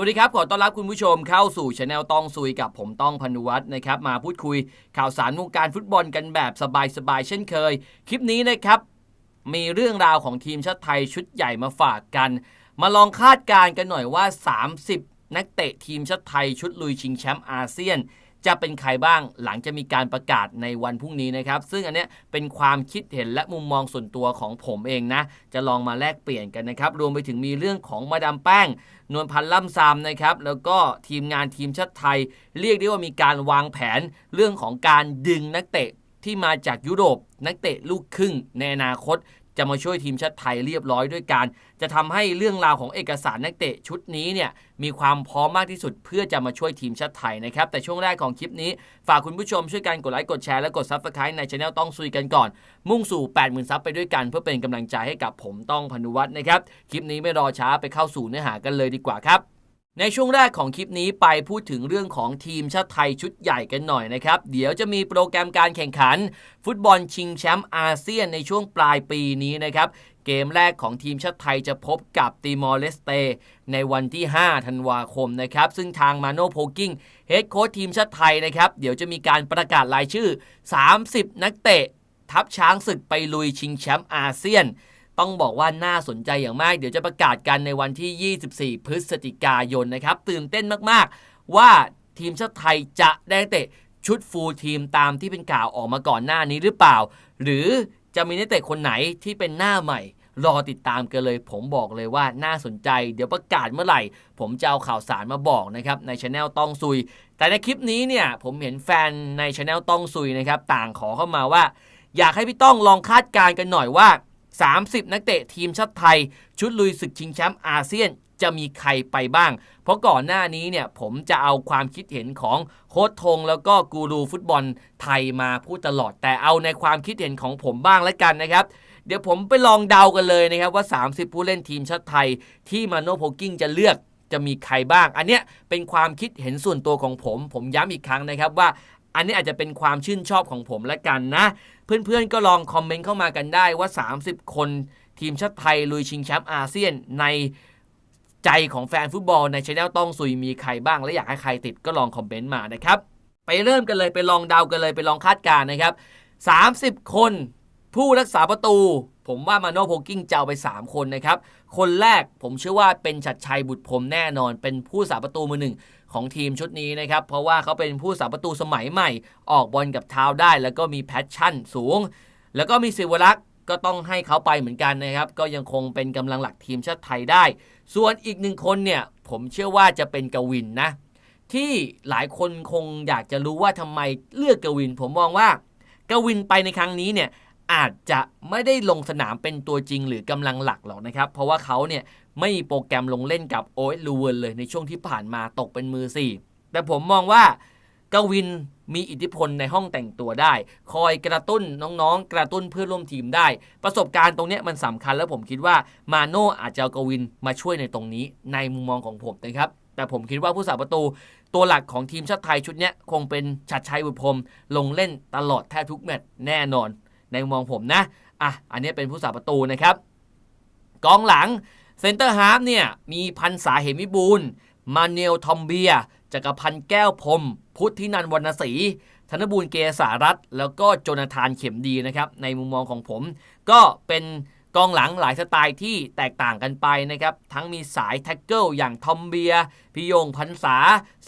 วัสดีครับ ขอต้อนรับคุณผู้ชมเข้าสู่ช anel ต้องซุยกับผมต้องพนุวัฒน์นะครับ มาพูดคุยข่าวสารวงการฟุตบอลกันแบบสบายๆเช่นเคย คลิปนี้นะครับ มีเรื่องราวของทีมชาติไทยชุดใหญ่มาฝากกัน มาลองคาดการณ์กันหน่อยว่า 30 นักเตะทีมชาติไทยชุดลุยชิงแชมป์อาเซียน จะเป็นใครบ้างหลังจะมีการประกาศในวันพรุ่งนี้นะครับ ซึ่งอันเนี้ยเป็นความคิดเห็นและมุมมองส่วนตัวของผมเองนะ จะลองมาแลกเปลี่ยนกันนะครับ รวมไปถึงมีเรื่องของมาดามแป้ง นวลพันธ์ล่ำซามนะครับ แล้วก็ทีมงานทีมชาติไทย เรียกได้ว่ามีการวางแผนเรื่องของการดึงนักเตะที่มาจากยุโรปนักเตะลูกครึ่งในอนาคต จะมาช่วยทีมชาติไทยเรียบร้อยด้วยการ จะทำให้เรื่องราวของเอกสารนักเตะชุดนี้เนี่ยมีความพร้อมมากที่สุดเพื่อจะมาช่วยทีมชาติไทยนะครับ แต่ช่วงแรกของคลิปนี้ ฝากคุณผู้ชมช่วยกันกดไลค์กดแชร์และกด Subscribe ในช anel ต้องซุยกันก่อน มุ่งสู่ 80,000ซับไปด้วยกัน เพื่อเป็นกำลังใจให้กับผมต้องพนุวัฒน์นะครับคลิปนี้ไม่รอช้าไปเข้าสู่เนื้อหากันเลยดีกว่าครับ ในช่วงแรกของคลิปนี้ไปพูดถึงเรื่องของทีมชาติไทยชุดใหญ่กันหน่อยนะครับ เดี๋ยวจะมีโปรแกรมการแข่งขัน ฟุตบอลชิงแชมป์อาเซียนในช่วงปลายปีนี้นะครับ เกมแรกของทีมชาติไทยจะพบกับติมอร์เลสเต ในวันที่ 5 ธันวาคมนะครับ ซึ่งทางมาโนโพกิ้งเฮดโค้ชทีมชาติไทยนะครับ เดี๋ยวจะมีการประกาศรายชื่อ 30 นักเตะ ทัพช้างศึกไปลุยชิงแชมป์อาเซียน ต้องบอกว่าน่าสนใจอย่างมาก เดี๋ยวจะประกาศกันในวันที่ 24 พฤศจิกายนนะครับ ตื่นเต้นมากๆ ว่าทีมชาติไทยจะได้เตะชุดฟูลทีมตามที่เป็นข่าวออกมาก่อนหน้านี้หรือเปล่า หรือจะมีนักเตะคนไหนที่เป็นหน้าใหม่ รอติดตามกันเลย ผมบอกเลยว่าน่าสนใจ เดี๋ยวประกาศเมื่อไหร่ ผมจะเอาข่าวสารมาบอกนะครับในช anel ต้องซุย แต่ในคลิปนี้เนี่ยผมเห็นแฟนในช anel ต้องซุยนะครับต่างขอเข้ามาว่า อยากให้พี่ต้องลองคาดการณ์กันหน่อยว่า 30 นักเตะทีมชาติไทย ชุดลุยศึกชิงแชมป์อาเซียนจะมีใครไปบ้าง เพราะก่อนหน้านี้เนี่ยผมจะเอาความคิดเห็นของโค้ชทงแล้วก็กูรูฟุตบอลไทยมาพูดตลอด แต่เอาในความคิดเห็นของผมบ้างแล้วกันนะครับ เดี๋ยวผมไปลองเดากันเลยนะครับว่า 30 ผู้เล่นทีมชาติไทย ที่มาโนโพกิ้งจะเลือกจะมีใครบ้าง อันเนี้ยเป็นความคิดเห็นส่วนตัวของผม ผมย้ำอีกครั้งนะครับว่า อันนี้อาจจะเป็นความชื่นชอบของผมและกันนะ เพื่อนๆก็ลองคอมเมนต์เข้ามากันได้ว่า 30 คนทีมชาติไทยลุยชิงแชมป์อาเซียนในใจของแฟนฟุตบอลในช anel ต้องซุยมีใครบ้าง และอยากให้ใครติดก็ลองคอมเมนต์มานะครับ ไปเริ่มกันเลยไปลองเดากันเลยไปลองคาดการณ์นะครับ 30 คนผู้รักษาประตู ผมว่ามาโนโพกิ้งจะเอาไป 3 คนนะครับ คนแรกผมเชื่อว่าเป็นชัดชัยบุตรพรมแน่นอน เป็นผู้สาประตูมือหนึ่งของทีมชุดนี้นะครับ เพราะว่าเขาเป็นผู้สาประตูสมัยใหม่ ออกบอลกับเท้าได้ แล้วก็มีแพชชั่นสูง แล้วก็มีศิวรักษ์ก็ต้องให้เขาไปเหมือนกันนะครับ ก็ยังคงเป็นกำลังหลักทีมชาติไทยได้ ส่วนอีกหนึ่งคนเนี่ยผมเชื่อว่าจะเป็นกวินนะ ที่หลายคนคงอยากจะรู้ว่าทำไมเลือกกวิน ผมมองว่ากวินไปในครั้งนี้เนี่ย อาจจะไม่ได้ลงสนามเป็นตัวจริงหรือกำลังหลักหรอกนะครับ เพราะว่าเขาเนี่ยไม่มีโปรแกรมลงเล่นกับโอเอลูเวนเลยในช่วงที่ผ่านมาตกเป็นมือ 4 แต่ผมมองว่ากวินมีอิทธิพลในห้องแต่งตัวได้ คอยกระตุ้นน้องๆ กระตุ้นเพื่อนร่วมทีมได้ ประสบการณ์ตรงนี้มันสำคัญแล้วผมคิดว่ามาโน่อาจจะเอากวินมาช่วยในตรงนี้ในมุมมองของผมนะครับแต่ผมคิดว่าผู้สาประตู ตัวหลักของทีมชาติไทยชุดนี้คงเป็นชัดชัยบุตรพรมลงเล่นตลอดแทบทุกแมตช์แน่นอน ในมุมมองผมนะอะอันนี้เป็นผู้สาประตูนะครับ กองหลังเซนเตอร์ฮาร์ฟเนี่ยมีพันษาเหมิบูลมาเนลทอมเบียจักรพันธ์แก้วพรมพุทธินันวรรณศรีธนบูรณ์เกษารัตแล้วก็โจนาธานเข็มดีนะครับ ในมุมมองของผม ก็เป็น กองหลังหลายสไตล์ที่แตกต่างกันไปนะครับ ทั้งมีสายแท็กเกิลอย่างทอมเบียพิยงพันษา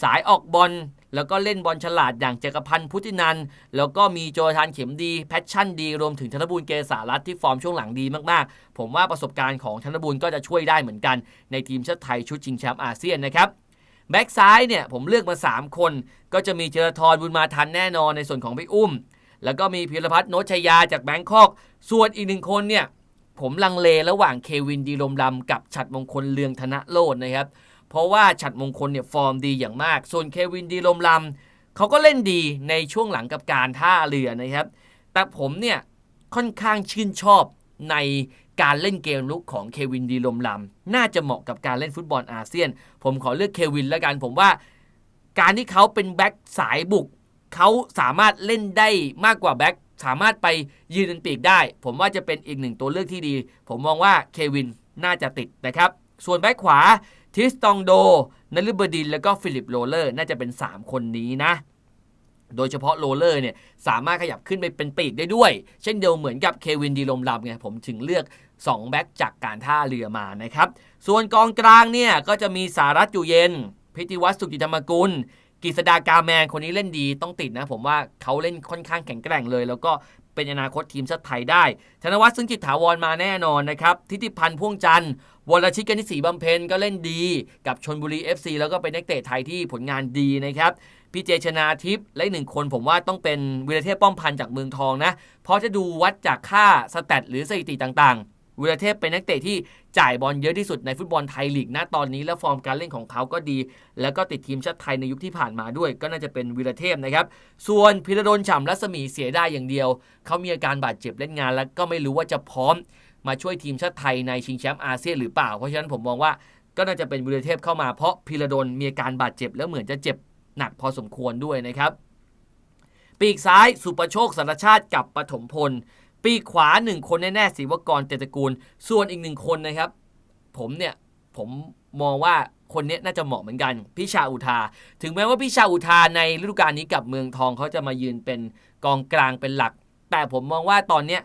สายออกบอลแล้วก็เล่นบอลฉลาดอย่างเจกรพันธ์พุทธินัน แล้วก็มีโจนาธานเข็มดี แพชชั่นดี รวมถึงธนบูรณ์เกษารัตที่ฟอร์มช่วงหลังดีมากๆ ผมว่าประสบการณ์ของธนบูรณ์ก็จะช่วยได้เหมือนกัน ในทีมชาติไทยชุดชิงแชมป์อาเซียนนะครับแบ็กซ้ายเนี่ยผมเลือกมา 3 คน ก็จะมีเจรทรบุญมาทันแน่นอนในส่วนของพี่อุ้ม แล้วก็มีพิรพัฒน์โนชยาจากแบงคอก ส่วนอีกหนึ่งคนเนี่ย ผมลังเลระหว่างเควินดีลมลำกับฉัดมงคลเลืองธนโลดนะครับ เพราะว่าฉัดมงคลเนี่ยฟอร์มดีอย่างมาก ส่วนเควินดีลมลำเขาก็เล่นดีในช่วงหลังกับการท่าเรือนะครับ แต่ผมเนี่ยค่อนข้างชื่นชอบในการเล่นเกมลุกของเควินดีลมลำน่าจะเหมาะกับการเล่นฟุตบอลอาเซียน ผมขอเลือกเควินแล้วกัน ผมว่าการที่เขาเป็นแบ็คสายบุกเขาสามารถเล่นได้มากกว่าแบ็ค สามารถไปยืนเป็นปีกได้ ผมว่าจะเป็นอีกหนึ่งตัวเลือกที่ดี ผมมองว่าเควินน่าจะติดนะครับ ส่วนแบ็คขวาทิสตองโดนลิบดิน แล้วก็ฟิลิปโรเลอร์ น่าจะเป็น 3 คนนี้นะ โดยเฉพาะโรเลอร์เนี่ยสามารถขยับขึ้นไปเป็นปีกได้ด้วย เช่นเดียวเหมือนกับเควินดีลมลำไงผมถึงเลือก 2 แบ็กจากการท่าเรือมานะครับ ส่วนกองกลางเนี่ยก็จะมีสารัตอยู่เย็น พิธิวัฒน์สุกิธรรมกุล กฤษดากาแมนคนนี้เล่นดีต้องติดนะ ผมว่าเขาเล่นค่อนข้างแข็งแกร่งเลย แล้วก็เป็นอนาคตทีมชาติไทยได้ ธนวัฒน์ซึ่งจิตถาวรมาแน่นอนนะครับ ทิติพันธ์พ่วงจันทร์วรชิตกนิศรีบำเพ็ญก็เล่นดีกับชนบุรี FC แล้วก็เป็นนักเตะไทยที่ผลงานดีนะครับพี่เจชนาทิพย์และหนึ่งคนผมว่าต้องเป็นวีรเทพป้อมพันธ์จากเมืองทองนะเพราะจะดูวัดจากค่าสแตทหรือสถิติต่างๆ วีรเทพเป็นนักเตะที่จ่ายบอลเยอะที่สุดในฟุตบอลไทยลีกนะตอนนี้และฟอร์มการเล่นของเขาก็ดี แล้วก็ติดทีมชาติไทยในยุคที่ผ่านมาด้วย ก็น่าจะเป็นวีรเทพนะครับ ส่วนพิรดลฉ่ำรัศมีเสียได้อย่างเดียว เขามีอาการบาดเจ็บเล่นงาน แล้วก็ไม่รู้ว่าจะพร้อม มาช่วยทีมชาติไทยในชิงแชมป์อาเซียนหรือเปล่า เพราะฉะนั้นผมมองว่าก็น่าจะเป็นวีรเทพเข้ามาเพราะพิรดลมีอาการบาดเจ็บแล้วเหมือนจะเจ็บหนักพอสมควรด้วยนะครับปีกซ้ายสุประโชคสารชาติกับปฐมพล ปีขวาหนึ่งคนแน่ๆศิวกรเตตกูล ส่วนอีกหนึ่งคนนะครับ ผมเนี่ย ผมมองว่าคนนี้น่าจะเหมาะเหมือนกันพิชาอุทา ถึงแม้ว่าพิชาอุทาในฤดูกาลนี้กับเมืองทองเขาจะมายืนเป็นกองกลางเป็นหลัก แต่ผมมองว่าตอนเนี้ย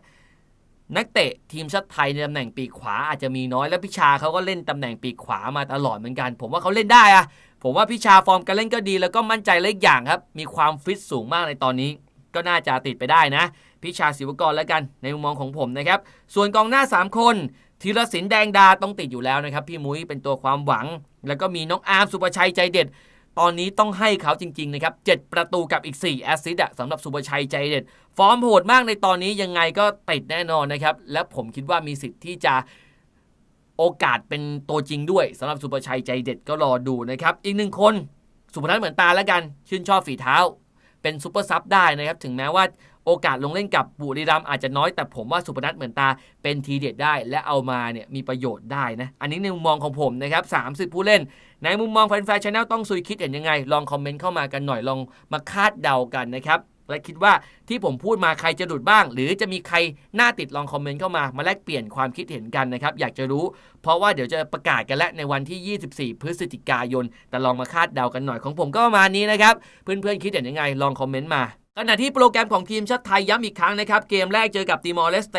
นักเตะทีมชาติไทยในตำแหน่งปีกขวาอาจจะมีน้อยและพิชาเขาก็เล่นตำแหน่งปีกขวามาตลอดเหมือนกัน ผมว่าเขาเล่นได้อะผมว่าพิชาฟอร์มการเล่นก็ดีแล้วก็มั่นใจเล็กอย่างครับ มีความฟิตสูงมากในตอนนี้ ก็น่าจะติดไปได้นะพิชาศิวกรแล้วกันในมุมมองของผมนะครับ ส่วนกองหน้า 3 คนธีรศิลป์แดงดาต้องติดอยู่แล้วนะครับ พี่มุ้ยเป็นตัวความหวัง แล้วก็มีน้องอาร์มสุประชัยใจเด็ด ตอนนี้ต้องให้เขาจริง ๆ นะครับ 7 ประตูกับอีก 4 แอสซิสต์สำหรับสุประชัยใจเด็ด ฟอร์มโหดมากในตอนนี้ยังไงก็ติดแน่นอนนะครับ และผมคิดว่ามีสิทธิ์ที่จะโอกาสเป็นตัวจริงด้วยสำหรับสุประชัยใจเด็ดก็รอดูนะครับ อีกหนึ่งคนสุพนัทเหมือนตาแล้วกัน ชื่นชอบฝีเท้า เป็นซูเปอร์ซับได้นะครับ ถึงแม้ว่า โอกาสลงเล่นกับบุรีรัมอาจจะน้อยแต่ผมว่าสุพนัทเหมือนตาเป็นทีเด็ดได้ และเอามาเนี่ยมีประโยชน์ได้นะ อันนี้ในมุมมองของผมนะครับ 30 ผู้เล่น ในมุมมองแฟนๆชาแนลต้องซุยคิดเห็นยังไง ลองคอมเมนต์เข้ามากันหน่อยลองมาคาดเดากันนะครับและคิดว่าที่ผมพูดมาใครจะหลุดบ้าง หรือจะมีใครหน้าติดลองคอมเมนต์เข้ามา มาแลกเปลี่ยนความคิดเห็นกันนะครับ อยากจะรู้ เพราะว่าเดี๋ยวจะประกาศกันแล้วในวันที่ 24 พฤศจิกายน แต่ลองมาคาดเดากันหน่อยของผมก็ประมาณนี้นะครับ เพื่อนๆคิดเห็นยังไงลองคอมเมนต์มา ขณะที่โปรแกรมของทีมชาติไทยย้ำอีกครั้งนะครับ เกมแรกเจอกับติมอร์เลสเต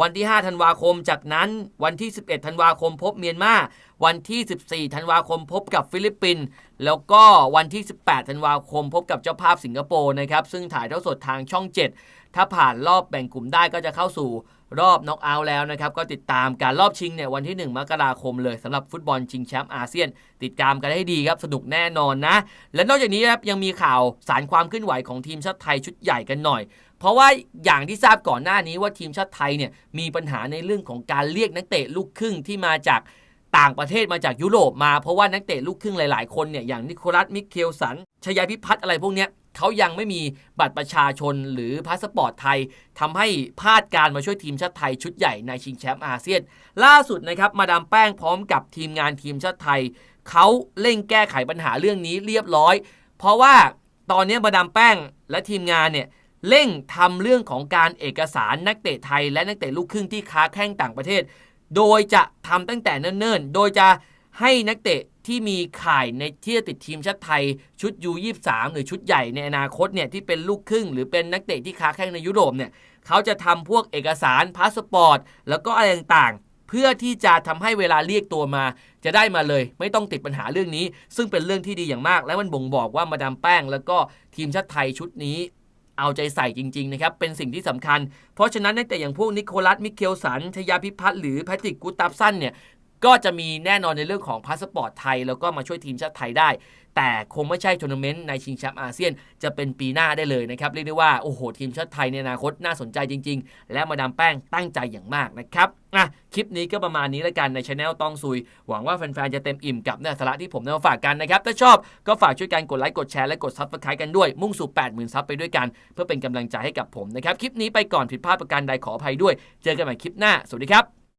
วันที่ 5 ธันวาคม จากนั้นวันที่ 11 ธันวาคมพบเมียนมา วันที่ 14 ธันวาคมพบกับฟิลิปปินส์แล้วก็วันที่ 18 ธันวาคมพบกับเจ้าภาพสิงคโปร์นะครับซึ่งถ่ายเท่าสดทางช่อง 7 ถ้าผ่านรอบแบ่งกลุ่มได้ก็จะเข้าสู่รอบน็อกเอาท์แล้วนะครับ ก็ติดตามการรอบชิงเนี่ยวันที่ 1 มกราคมเลยสำหรับฟุตบอลชิงแชมป์อาเซียน ติดตามกันให้ดีครับสนุกแน่นอนนะ และนอกจากนี้ครับยังมีข่าวสารความเคลื่อนไหวของทีมชาติไทยชุดใหญ่กันหน่อย เพราะว่าอย่างที่ทราบก่อนหน้านี้ว่าทีมชาติไทยเนี่ยมีปัญหาในเรื่องของการเรียกนักเตะลูกครึ่งที่มาจากต่างประเทศมาจากยุโรปมาเพราะว่านักเตะลูกครึ่งหลาย ๆ คนเนี่ยอย่างนิโคลัสมิเคลสันชยาพิพัฒน์อะไรพวกเนี้ย เขายังไม่มีบัตรประชาชนหรือพาสปอร์ตไทยทำให้พลาดการมาช่วยทีมชาติไทยชุดใหญ่ในชิงแชมป์อาเซียน ล่าสุดนะครับมาดามแป้งพร้อมกับทีมงานทีมชาติไทยเขาเร่งแก้ไขปัญหาเรื่องนี้เรียบร้อย เพราะว่าตอนนี้มาดามแป้งและทีมงานเนี่ยเร่งทำเรื่องของการเอกสารนักเตะไทย และนักเตะลูกครึ่งที่ค้าแข้งต่างประเทศ โดยจะทำตั้งแต่เนิ่นๆ โดยจะให้นักเตะ ที่มีข่ายในที่จะติดทีมชาติไทยชุด U23 หรือชุดใหญ่ในอนาคตเนี่ยที่เป็นลูกครึ่ง หรือเป็นนักเตะที่ค้าแข้งในยุโรปเนี่ยเขาจะทำพวกเอกสารพาสปอร์ตแล้วก็อะไรต่างๆ เพื่อที่จะทำให้เวลาเรียกตัวมา จะได้มาเลย ไม่ต้องติดปัญหาเรื่องนี้ ซึ่งเป็นเรื่องที่ดีอย่างมาก และมันบ่งบอกว่ามาดามแป้ง แล้วก็ทีมชาติไทยชุดนี้เอาใจใส่จริง ๆ นะครับ เป็นสิ่งที่สำคัญ เพราะฉะนั้นนักเตะอย่างพวกนิโคลัส มิเคลสัน ชยาพิพัฒน์หรือแพทริกกูตับสันเนี่ย ก็จะมีแน่นอนในเรื่องของพาสปอร์ตไทย แล้วก็มาช่วยทีมชาติไทยได้ แต่คงไม่ใช่ทัวร์นาเมนต์ในชิงแชมป์อาเซียน จะเป็นปีหน้าได้เลยนะครับ เรียกได้ว่า โอ้โห ทีมชาติไทยในอนาคตน่าสนใจจริง ๆ และมาดามแป้งตั้งใจอย่างมากนะครับอะคลิปนี้ก็ประมาณนี้แล้วกันในช anel ต้องซุย หวังว่าแฟนๆ จะเต็มอิ่มกับเนื้อสาระที่ผมนำมาฝากกันนะครับ ถ้าชอบก็ฝากช่วยกันกดไลค์กดแชร์และกดซับสไครต์กันด้วยมุ่งสู่ 80,000ซับไปด้วยกัน เพื่อเป็นกำลังใจให้กับผมนะครับคลิปนี้ไปก่อนผิดพลาดประการใดขออภัยด้วย เจอกันใหม่คลิปหน้าสวัสดีครับ